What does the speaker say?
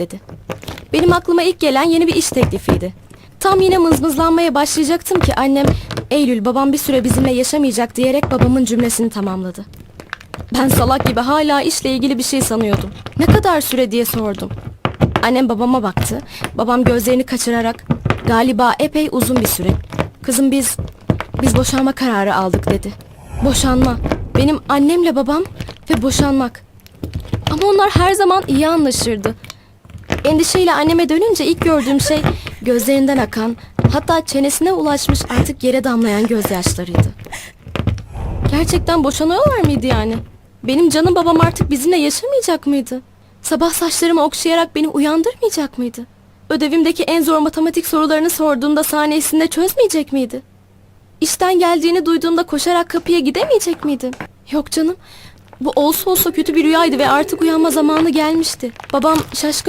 dedi. Benim aklıma ilk gelen yeni bir iş teklifiydi. Tam yine mızmızlanmaya başlayacaktım ki annem Eylül babam bir süre bizimle yaşamayacak diyerek babamın cümlesini tamamladı. Ben salak gibi hala işle ilgili bir şey sanıyordum. Ne kadar süre diye sordum. Annem babama baktı. Babam gözlerini kaçırarak galiba epey uzun bir süre. Kızım biz biz boşanma kararı aldık dedi. Boşanma. Benim annemle babam ve boşanmak. Ama onlar her zaman iyi anlaşırdı. Endişeyle anneme dönünce ilk gördüğüm şey gözlerinden akan, hatta çenesine ulaşmış artık yere damlayan gözyaşlarıydı. Gerçekten boşanıyorlar mıydı yani? Benim canım babam artık bizimle yaşamayacak mıydı? Sabah saçlarımı okşayarak beni uyandırmayacak mıydı? Ödevimdeki en zor matematik sorularını sorduğumda sahnesinde çözmeyecek miydi? İşten geldiğini duyduğumda koşarak kapıya gidemeyecek miydim? Yok canım. Bu olsa olsa kötü bir rüyaydı ve artık uyanma zamanı gelmişti. Babam şaşkın